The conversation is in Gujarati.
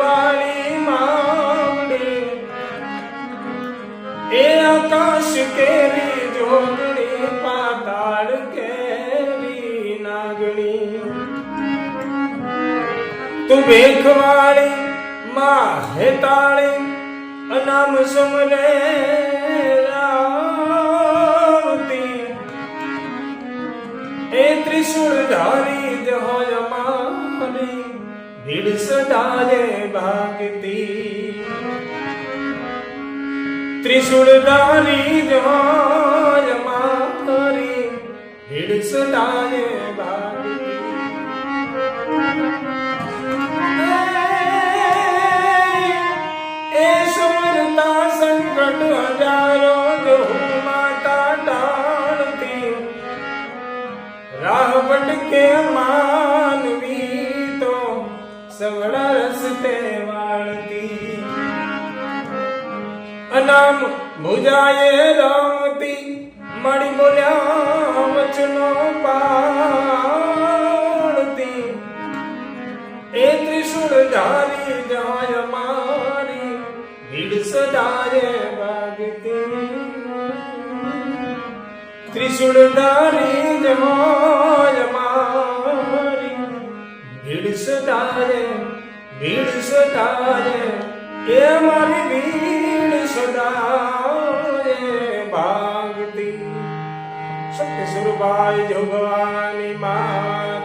ਵਾਲੀ ਮਾਵੜੀ ਇਹ ਆਕਾਸ਼ ਕੇਰੀ ਜੋਗਣੀ ਪਾਤਾਲ ਕੇਰੀ ਨਾਗਣੀ ਤੂੰ ਵੇਖ ਵਾਲੀ ਮਾਹੇ ਤਾਲੀ ਅਨਾਮ ਸਮਲੇ ਰਾਵਤੀ ਇਹ ਤ੍ਰਿਸ਼ੂਲ ਧਾਰੀ ਜਹੋ ਜਮਾ ભીડ સદાય ભાગતી ત્રિશુળ ધારી જ હોય મારી ભીડ સદાય ભાગતી એ સમરતા સંકટ હજારો માતા ટાળતી રાહ ભટકે તો સવડા રસ્તે વાળતી. અનામ ભુજાએ રમતી, મળી બોલ્યા વચનો પાળતી. એ ત્રિશુળ ધારી જાય મારી, ભીડ સદાય વાગતી. ત્રિશુળ ધારી જાય ભીડ સદાય એ મારી ભીડ સદાય ભાગતી. સત્ય સ્વરૂપાય જો ભવાની મા